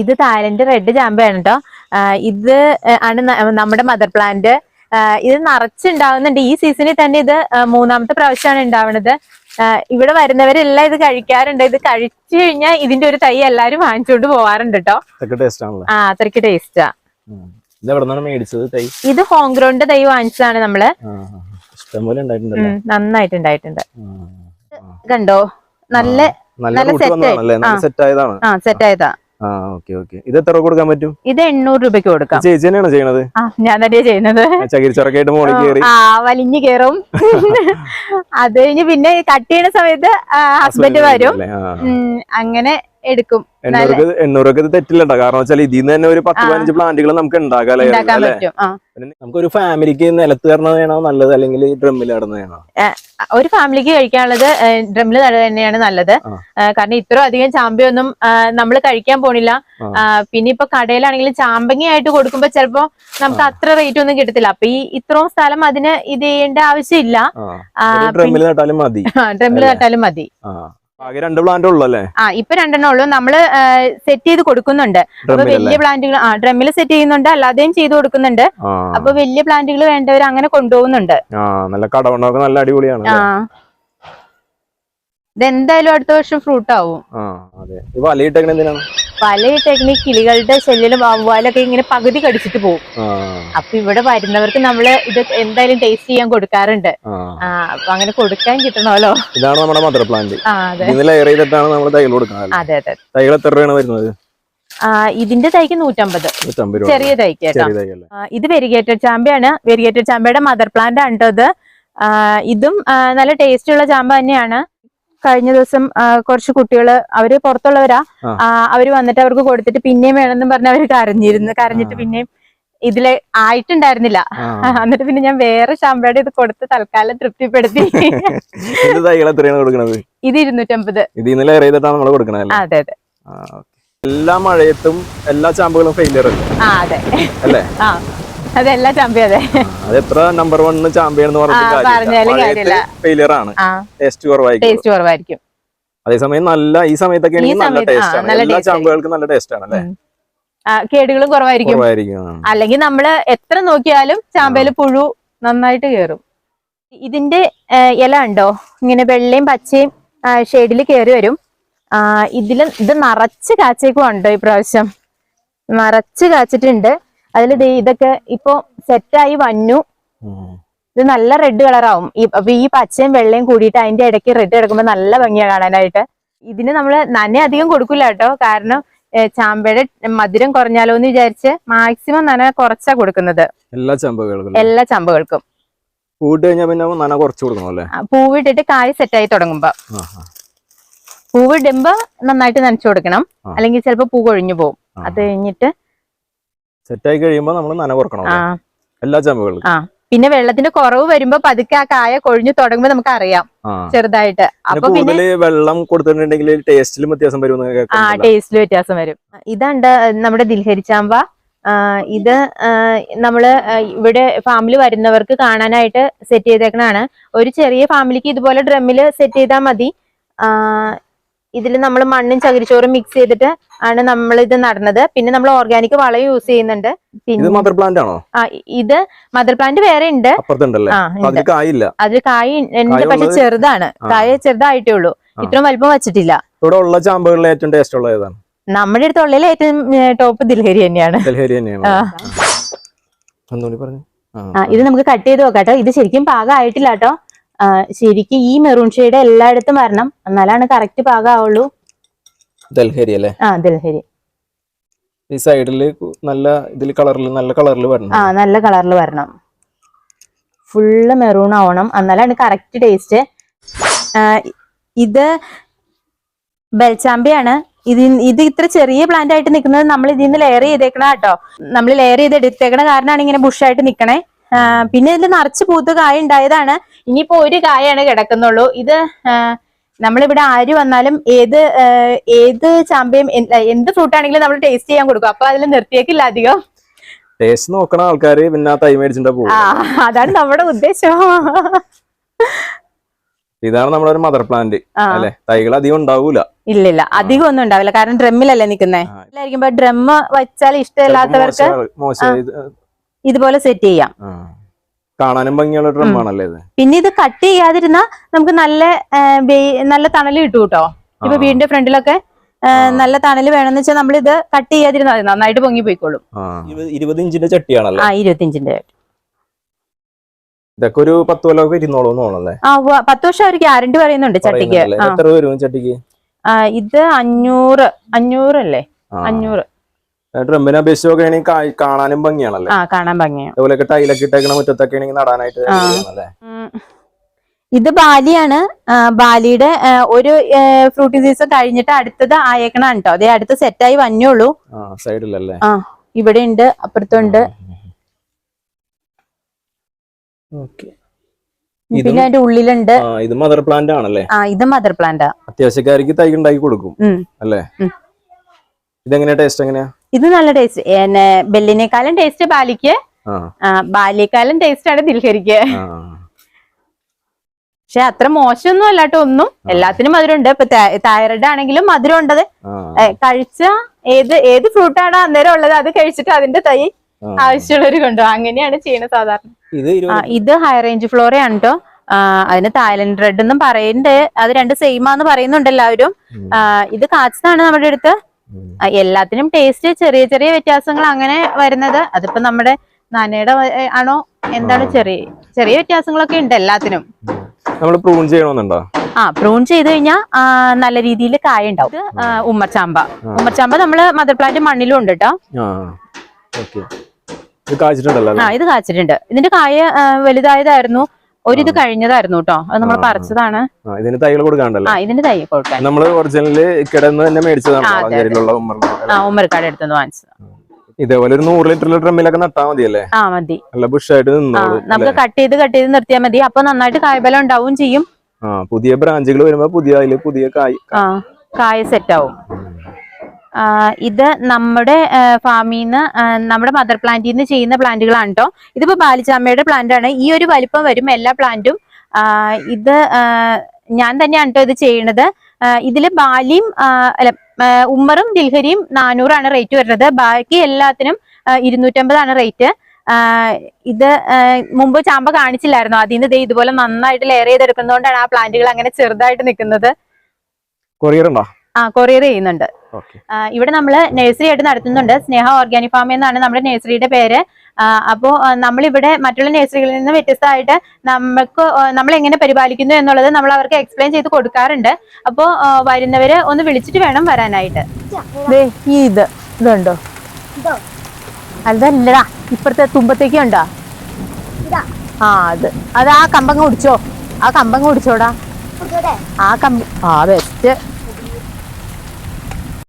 ഇത് Thailand red ചാമ്പയാണ് കേട്ടോ ഇത് ആണ് നമ്മുടെ മദർ പ്ലാന്റ്. ഇത് നിറച്ചുണ്ടാവുന്നുണ്ട്. ഈ സീസണിൽ തന്നെ ഇത് മൂന്നാമത്തെ പ്രാവശ്യമാണ് ഉണ്ടാവുന്നത് ഇവിടെ വരുന്നവരെല്ലാം ഇത് കഴിക്കാറുണ്ട്. ഇത് കഴിച്ചു കഴിഞ്ഞാൽ ഇതിന്റെ ഒരു തൈ എല്ലാരും വാങ്ങിച്ചുകൊണ്ട് പോവാറുണ്ട് കേട്ടോ ആ അത്രയ്ക്ക് ടേസ്റ്റാ. ഇത് ഹോം ഗ്രൗണ്ട് തൈ? വാങ്ങിച്ചതാണ് നമ്മൾ. നന്നായിട്ടുണ്ടായിട്ടുണ്ട് കണ്ടോ? നല്ല നല്ല. സെറ്റ് ആയതാണ്. ആ സെറ്റ് ആയതാ. ആ ഓക്കെ ഓക്കെ. ഇത് എത്ര കൊടുക്കാൻ പറ്റും? ഇത് എണ്ണൂറ് രൂപയ്ക്ക് കൊടുക്കാം. ചേച്ചി തന്നെയാണോ ചെയ്യണത്? ഞാൻ തന്നെയാ ചെയ്യുന്നത്. ചകിരിച്ചൊറക്കായിട്ട് മോളിൽ കയറി ആ വലിഞ്ഞു കേറും. അത് കഴിഞ്ഞ് പിന്നെ കട്ട് ചെയ്യുന്ന സമയത്ത് ഹസ്ബൻഡ് വരും. അങ്ങനെ എടുക്കും. എണ്ണൂറൊക്കെ തെറ്റില്ലട്ടോ. കാരണം വെച്ചാൽ ഇതിൽ നിന്ന് തന്നെ ഒരു പത്ത്. പതിനഞ്ച് പ്ലാന്റുകൾ നമുക്ക് പിന്നെ നമുക്കൊരു ഫാമിലിക്ക് നിലത്ത് കയറുന്നതാണോ നല്ലത്? അല്ലെങ്കിൽ ഡ്രമ്മിൽ ഇടുന്നതാണോ ഒരു ഫാമിലിക്ക് കഴിക്കാനുള്ളത് ഡ്രമ്മിൽ നട തന്നെയാണ് നല്ലത്. കാരണം ഇത്ര അധികം ചാമ്പയൊന്നും നമ്മൾ കഴിക്കാൻ പോണില്ല. പിന്നെ ഇപ്പൊ കടയിലാണെങ്കിൽ ചാമ്പങ്ങ ആയിട്ട് കൊടുക്കുമ്പോ ചിലപ്പോ നമുക്ക് അത്ര റേറ്റ് ഒന്നും കിട്ടത്തില്ല. അപ്പൊ ഈ ഇത്രയും സ്ഥലം അതിന് ഇത് ചെയ്യേണ്ട ആവശ്യമില്ല. ഡ്രമ്മിൽ നട്ടാലും മതി. ഡ്രമ്മിൽ? നട്ടാലും മതി. രണ്ട് പ്ലാന്റ് ഉള്ളു അല്ലേ ആ ഇപ്പൊ രണ്ടെണ്ണം ഉള്ളൂ. നമ്മൾ സെറ്റ് ചെയ്ത് കൊടുക്കുന്നുണ്ട്. അപ്പൊ വലിയ പ്ലാന്റുകൾ ആ ഡ്രമ്മിൽ സെറ്റ് ചെയ്യുന്നുണ്ട്. അല്ലാതെയും ചെയ്ത് കൊടുക്കുന്നുണ്ട്. അപ്പൊ വലിയ പ്ലാന്റുകൾ വേണ്ടവർ അങ്ങനെ കൊണ്ടുപോകുന്നുണ്ട്. ആ നല്ല കടവണ്ണൊക്കെ നല്ല അടിപൊളിയാണ്? ഇതെന്തായാലും അടുത്ത വർഷം ഫ്രൂട്ട് ആവും. വലയിട്ടേക്കണ കിളികളുടെ ശല്യം വവ്വാലൊക്കെ ഇങ്ങനെ പകുതി കടിച്ചിട്ട് പോകും അപ്പൊ ഇവിടെ വരുന്നവർക്ക് നമ്മൾ ഇത് എന്തായാലും ടേസ്റ്റ് ചെയ്യാൻ കൊടുക്കാറുണ്ട്. അപ്പൊ അങ്ങനെ കൊടുക്കാൻ കിട്ടണമല്ലോ. ഇതാണ് നമ്മുടെ മദർ പ്ലാന്റ് ചെയ്തിട്ടാണ് നമ്മൾ തൈകൾ കൊടുക്കുന്നത്. അതെ അതെ. തൈകൾ എത്ര രൂപയാണ് വരുന്നത്? ആ ഇതിന്റെ തൈക്ക് നൂറ്റമ്പത്. ചെറിയ തൈക്ക് ഇത് വെരിഗേറ്റഡ് ചാമ്പയാണ്. വെരിഗേറ്റഡ് ചാമ്പയുടെ മദർ പ്ലാന്റ് ആണ് ഇത്. ഇതും നല്ല ടേസ്റ്റ് ഉള്ള ചാമ്പ തന്നെയാണ്. കഴിഞ്ഞ ദിവസം കുറച്ച് കുട്ടികൾ അവർ പുറത്തുള്ളവരാ. അവർ വന്നിട്ട് അവർക്ക് കൊടുത്തിട്ട് പിന്നെയും വേണമെന്നും പറഞ്ഞ് അവർ കരഞ്ഞിരുന്നു. കരഞ്ഞിട്ട്. പിന്നെയും ഇതിൽ ആയിട്ടുണ്ടായിരുന്നില്ല. എന്നിട്ട് പിന്നെ ഞാൻ വേറെ ശമ്പയുടെ ഇത് കൊടുത്ത് തൽക്കാലം തൃപ്തിപ്പെടുത്തി. ഇത് ഇരുന്നൂറ്റമ്പത്. അതെ അതെ. എല്ലാ മഴയത്തും എല്ലാ ചാമ്പുകളും ഫെയിലിയർ അല്ലേ? ആ അതെ. അല്ലേ? ആ. അതെല്ലാ ചാമ്പ്യൻ അതെ അത് എത്ര നമ്പർ വൺ ചാമ്പ്യൻ പറഞ്ഞാലും കാര്യമില്ല. ഫെയിലിയർ ആണ്. ടേസ്റ്റ് കുറവായിരിക്കും. ടേസ്റ്റ് കുറവായിരിക്കും. അതേസമയം നല്ല ഈ സമയത്തൊക്കെ ആണെങ്കിൽ നല്ല ടേസ്റ്റാണ് ടേസ്റ്റ് ആണ്. എല്ലാ ചാമ്പുകൾക്കും നല്ല ടേസ്റ്റ് ആണ് അല്ലേ. കേടുകളും കുറവായിരിക്കും. കുറവായിരിക്കും അല്ലെങ്കിൽ നമ്മൾ എത്ര നോക്കിയാലും ചാമ്പയിൽ പുഴു നന്നായിട്ട് കേറും. ഇതിന്റെ ഇല ഉണ്ടോ? ഇങ്ങനെ വെള്ളയും പച്ചയും ഷെയ്ഡിൽ കയറി വരും. ഇതിൽ ഇത് നിറച്ച് കാച്ചേക്കും ഉണ്ടോ ഇപ്രാവശ്യം നിറച്ച് കാച്ചിട്ടുണ്ട്. അതിൽ ഇതൊക്കെ ഇപ്പൊ സെറ്റായി വന്നു. ഇത് നല്ല റെഡ് കളറാവും അപ്പൊ ഈ പച്ചയും വെള്ളയും കൂടിയിട്ട് അതിന്റെ ഇടയ്ക്ക് റെഡ് കിടക്കുമ്പോ നല്ല ഭംഗിയാണ് കാണാനായിട്ട്. ഇതിന് നമ്മൾ നന അധികം കൊടുക്കില്ല കേട്ടോ. കാരണം ചാമ്പയുടെ മധുരം കുറഞ്ഞാലോ എന്ന് വിചാരിച്ച് മാക്സിമം നന കുറച്ചാ കൊടുക്കുന്നത്. എല്ലാ ചമ്പകൾക്കും എല്ലാ ചമ്പകൾക്കും. കഴിഞ്ഞാൽ പിന്നെ നന കുറച്ച് പൂവിട്ടിട്ട് കായ് സെറ്റായി തുടങ്ങുമ്പോ. പൂവിടുമ്പോ നന്നായിട്ട് നനച്ചു കൊടുക്കണം. അല്ലെങ്കിൽ ചിലപ്പോ പൂ കൊഴിഞ്ഞു പോകും അത് കഴിഞ്ഞിട്ട് സെറ്റ് ആയി കഴിയുമ്പോൾ നമ്മൾ നന കുറക്കണം? എല്ലാ ചാമ്പുകൾക്കും. ആ. പിന്നെ വെള്ളത്തിന്റെ കുറവ് വരുമ്പോ പതുക്കെ ആ കായ കൊഴിഞ്ഞു തുടങ്ങുമ്പോ നമുക്ക് അറിയാം ചെറുതായിട്ട്. അപ്പൊ പിന്നെ വെള്ളം കൊടുത്തിട്ടുണ്ടെങ്കിൽ ടേസ്റ്റിലും വ്യത്യാസം വരും ആ. ടേസ്റ്റിൽ വ്യത്യാസം വരും. ഇതുണ്ട് നമ്മുടെ ദിൽഹരി ചാമ്പ. ആ, ഇത് നമ്മൾ ഇവിടെ ഫാമിൽ വരുന്നവർക്ക് കാണാനായിട്ട് സെറ്റ് ചെയ്തേക്കണാണ് ഒരു ചെറിയ ഫാമിലിക്ക് ഇതുപോലെ ഡ്രമ്മിൽ സെറ്റ് ചെയ്താൽ മതി. ഇതിൽ നമ്മൾ മണ്ണും ചകിരിച്ചോറും മിക്സ് ചെയ്തിട്ട് ആണ് നമ്മൾ ഇത് നടന്നത്. പിന്നെ നമ്മൾ ഓർഗാനിക് വളം യൂസ് ചെയ്യുന്നുണ്ട്. പിന്നെ മദർ പ്ലാന്റ് ആണോ? ആ, ഇത് മദർ പ്ലാന്റ് വേറെ ഉണ്ട്. അതിൽ കായില്ല? കായ് ഉണ്ട് പക്ഷെ ചെറുതാണ്. കായ ചെറുതായിട്ടേ ഉള്ളൂ. ഇത്രയും വലിപ്പം വെച്ചിട്ടില്ല. ഇവിടെ ഉള്ള ചാമ്പുകളിൽ ഏറ്റവും ടേസ്റ്റ് ഉള്ള ഏതാണ്? നമ്മുടെ അടുത്ത് ഉള്ളിൽ ഏറ്റവും ടോപ്പ് ദിൽഹരി തന്നെയാണ്. ഇത് നമുക്ക് കട്ട് ചെയ്ത് നോക്കാട്ടോ ഇത് ശരിക്കും പാകമായിട്ടില്ല കേട്ടോ. ശരിക്കും ഈ മെറൂൺ ഷെയ്ഡ് എല്ലായിടത്തും വരണം. എന്നാലാണ് കറക്റ്റ് പാകാവുള്ളൂ. ദൽഹരി അല്ലേ? ആ ദൽഹരി ഈ സൈഡിൽ നല്ല ഇതിൽ കളറിൽ നല്ല കളറിൽ വരണം. ആ നല്ല കളറിൽ വരണം. ഫുള്ള് മെറൂൺ ആവണം. എന്നാലാണ് കറക്റ്റ് ടേസ്റ്റ് ഇത് ബെൽചാമ്പിയാണ്. ഇത് ഇത് ഇത്ര ചെറിയ പ്ലാന്റ് ആയിട്ട് നിൽക്കുന്നത് നമ്മൾ ഇതിൽ നിന്ന് ലെയർ ചെയ്തേക്കണ കേട്ടോ. നമ്മൾ ലെയർ ചെയ്ത് എടുത്തേക്കണ കാരണമാണ് ഇങ്ങനെ ബുഷായിട്ട് നിക്കണേ. ആ, പിന്നെ ഇതിൽ നിറച്ച് പൂത്ത് കായ ഉണ്ടായതാണ്. ഇനിയിപ്പോ ഒരു കായാണ് കിടക്കുന്നുള്ളൂ. ഇത് നമ്മളിവിടെ ആര് വന്നാലും ഏത് ഏത് ചാമ്പയും എന്ത് ഫ്രൂട്ട് ആണെങ്കിലും നമ്മൾ ടേസ്റ്റ് ചെയ്യാൻ കൊടുക്കും. അപ്പൊ അതിൽ നിർത്തിയേക്കില്ല അധികം. ടേസ്റ്റ് നോക്കണ ആൾക്കാര് പിന്നെ തൈ മേടിച്ചിട്ടാ പോകും അതാണ് നമ്മുടെ ഉദ്ദേശം. ഇതാണ് നമ്മുടെ ഒരു മദർ പ്ലാന്റ് അല്ലെ? തൈകൾ അധികം ഉണ്ടാവൂല. ഇല്ലില്ല. അധികം ഒന്നും ഉണ്ടാവില്ല. കാരണം ഡ്രമ്മിലല്ലേ നിക്കുന്നേ ഡ്രം വെച്ചാൽ ഇഷ്ടമില്ലാത്തവർക്ക് ഇതുപോലെ സെറ്റ് ചെയ്യാം. കാണാനും ഭംഗിയുള്ള ഡ്രം ആണല്ലേ ഇത്? പിന്നെ ഇത് കട്ട് ചെയ്യാതിരുന്ന നമുക്ക് നല്ല നല്ല തണൽ കിട്ടും കേട്ടോ ഇപ്പൊ വീടിന്റെ ഫ്രണ്ടിലൊക്കെ നല്ല തണൽ വേണമെന്ന് വെച്ചാൽ നമ്മൾ ഇത് കട്ട് ചെയ്യാതിരുന്നാൽ നന്നായിട്ട് പൊങ്ങി പോയിക്കോളും. ഇരുപത് ഇഞ്ചിന്റെ ചട്ടിയാണല്ലേ? ആ ഇരുപത്തിയഞ്ചിന്റെ ഇതൊക്കെ ഒരു പത്ത് കൊല്ലമൊക്കെ ആ. പത്ത് വർഷം അവർ ഗ്യാരണ്ടി പറയുന്നുണ്ട് ചട്ടിക്ക്. എത്ര വരും ചട്ടിക്ക്? ഇത് അഞ്ഞൂറ് അഞ്ഞൂറല്ലേ അല്ലേ? അഞ്ഞൂറ്. ഡ്രമ്മിനെ അപേക്ഷിച്ച് നോക്കുകയാണെങ്കിൽ കാണാനും ഭംഗിയാണല്ലേ? ആ കാണാൻ ഭംഗിയാണ് അതുപോലെയൊക്കെ ടൈലൊക്കെ ഇട്ടേക്കണ മുറ്റത്തൊക്കെ ആണെങ്കിൽ നടാനായിട്ട്. ഇത് ബാലിയാണ്. ബാലിയുടെ ഒരു ഫ്രൂട്ടി സീസൺ കഴിഞ്ഞിട്ട് അടുത്തത് ആയേക്കണാണ് കേട്ടോ അതേ അടുത്ത് സെറ്റായി വന്നോളൂ സൈഡിലല്ലേ? ആ ഇവിടെ ഉണ്ട് അപ്പുറത്തുണ്ട് പിന്നെ അതിന്റെ ഉള്ളിലുണ്ട്. ഇത് മദർ പ്ലാന്റ് ആണല്ലേ? ആ ഇത് മദർ പ്ലാന്റ്. അത്യാവശ്യക്കാർക്ക് തൈ ഉണ്ടാക്കി കൊടുക്കും അല്ലേ. ഇതെങ്ങനെയാ ടേസ്റ്റ് എങ്ങനെയാ? ഇത് നല്ല ടേസ്റ്റ് ബെല്ലിനേക്കാളും ടേസ്റ്റ് ബാലിക്ക്. ബാലിയേക്കാളും ടേസ്റ്റ് ആണ് ദിൽഹരിക്ക്. പക്ഷെ അത്ര മോശമൊന്നും അല്ലാട്ടോ ഒന്നും. എല്ലാത്തിനും മധുരമുണ്ട്. ഇപ്പൊ തൈറോയിഡ് ആണെങ്കിലും മധുരം ഉണ്ടത് കഴിച്ച ഏത് ഏത് ഫ്രൂട്ടാണോ അന്നേരം ഉള്ളത് അത് കഴിച്ചിട്ട് അതിന്റെ തൈ. ആവശ്യമുള്ളവർ കൊണ്ടുപോകും അങ്ങനെയാണ് ചെയ്യുന്നത് സാധാരണ. ഇത് ഹൈ റേഞ്ച് ഫ്ലോറയാണ് കേട്ടോ അതിന് തായ്ലൻഡ് റെഡ് എന്നും പറയുന്നുണ്ട്. അത് രണ്ട് സെയിം ആന്ന് പറയുന്നുണ്ട് എല്ലാവരും. ഇത് കാച്ചതാണ് നമ്മുടെ അടുത്ത്. എല്ലാത്തിനും ടേസ്റ്റ് ചെറിയ ചെറിയ വ്യത്യാസങ്ങൾ അങ്ങനെ വരുന്നത്. അതിപ്പോ നമ്മുടെ നനയുടെ ആണോ? എന്താണ് ചെറിയ ചെറിയ വ്യത്യാസങ്ങളൊക്കെ ഉണ്ട് എല്ലാത്തിനും. നമ്മൾ പ്രൂൺ ചെയ്യണമെന്നുണ്ടോ ആ പ്രൂൺ ചെയ്ത് കഴിഞ്ഞാൽ നല്ല രീതിയിൽ കായ ഉണ്ടാവും. ഉമ്മച്ചാമ്പ ഉമ്മർചാമ്പ. നമ്മൾ മദർ പ്ലാന്റ് മണ്ണിലും ഉണ്ട് കേട്ടോ ഇത് കാച്ചിട്ടുണ്ട്. ഇതിന്റെ കായ വലുതായതായിരുന്നു. ഒരിത് കഴിഞ്ഞതായിരുന്നു കേട്ടോ അത് നമ്മൾ പറിച്ചതാണ്. ഇതിന് തൈകൾ കൊടുക്കാണ്ടല്ലോ. ആ ഇതിന്റെ തൈ കൊടുക്കാൻ. നമ്മൾ ഒറിജിനൽ കിടന്ന് തന്നെ മേടിച്ചതാണ് ആ, ഉമ്മർക്കാട് എടുത്തുനിന്ന് വാങ്ങിച്ചത്. ഇതേപോലെ ഒരു നൂറ് ലിറ്റർ ഡ്രമ്മിലൊക്കെ നട്ടാ മതിയല്ലേ? ആ മതി. നല്ല ബുഷായിട്ട് നമുക്ക് കട്ട് ചെയ്ത് കട്ട് ചെയ്ത് നിർത്തിയാൽ മതി. അപ്പൊ നന്നായിട്ട് കായ്ബലം ഉണ്ടാവും ചെയ്യും. ആ പുതിയ ബ്രാഞ്ചുകൾ വരുമ്പോ പുതിയ അതിൽ പുതിയ കായ് കായ സെറ്റ് ആവും. ഇത് നമ്മുടെ ഫാമിൽ നിന്ന് നമ്മുടെ മദർ പ്ലാന്റിൽ നിന്ന് ചെയ്യുന്ന പ്ലാന്റുകളാണ് കേട്ടോ ഇതിപ്പോ ബാലിച്ചാമ്മയുടെ പ്ലാന്റ് ആണ് ഈ ഒരു വലിപ്പം വരും എല്ലാ പ്ലാന്റും. ഇത് ഞാൻ തന്നെയാണ് കേട്ടോ ഇത് ചെയ്യണത്. ഇതിൽ ബാലിയും അല്ല ഉമ്മറും ദിൽഹരിയും നാനൂറാണ് റേറ്റ് വരുന്നത്. ബാക്കി എല്ലാത്തിനും ഇരുന്നൂറ്റമ്പതാണ് റേറ്റ് ഇത് മുമ്പ് ചാമ്പ കാണിച്ചില്ലായിരുന്നു? അതിൽ നിന്ന് ഇതുപോലെ നന്നായിട്ട് ലെയർ ചെയ്തെടുക്കുന്നതുകൊണ്ടാണ് ആ പ്ലാന്റുകൾ അങ്ങനെ ചെറുതായിട്ട് നിൽക്കുന്നത് കൊറിയർ ഉണ്ടോ? ആ കൊറിയർ ചെയ്യുന്നുണ്ട്. ഓക്കെ ഇവിടെ നമ്മൾ നഴ്സറി ആയിട്ട് നടത്തുന്നുണ്ട്. സ്നേഹ ഓർഗാനിക് ഫാം എന്നാണ് നമ്മുടെ നഴ്സറിയുടെ പേര്. അപ്പോൾ നമ്മളിവിടെ മറ്റുള്ള നഴ്സറികളിൽ നിന്ന് വ്യത്യസ്തമായിട്ട് നമുക്ക് നമ്മൾ എങ്ങനെ പരിപാലിക്കുന്നു എന്നുള്ളത് നമ്മൾ അവർക്ക് എക്സ്പ്ലെയിൻ ചെയ്ത് കൊടുക്കാറുണ്ട്. അപ്പോൾ വരുന്നവര് ഒന്ന് വിളിച്ചിട്ട് വേണം വരാനായിട്ട്. ദേ, ഈ ഇത് ഇതുണ്ടോ? അതല്ലടാ ഇപ്പുറത്തെ തുമ്പത്തേക്ക് ഉണ്ടോ ആ അത്. അത് ആ കമ്പങ്ങ് കുടിച്ചോ? ആ കമ്പങ്ങ് കുടിച്ചോടാ. ആ കമ്പ ആ ബെസ്റ്റ്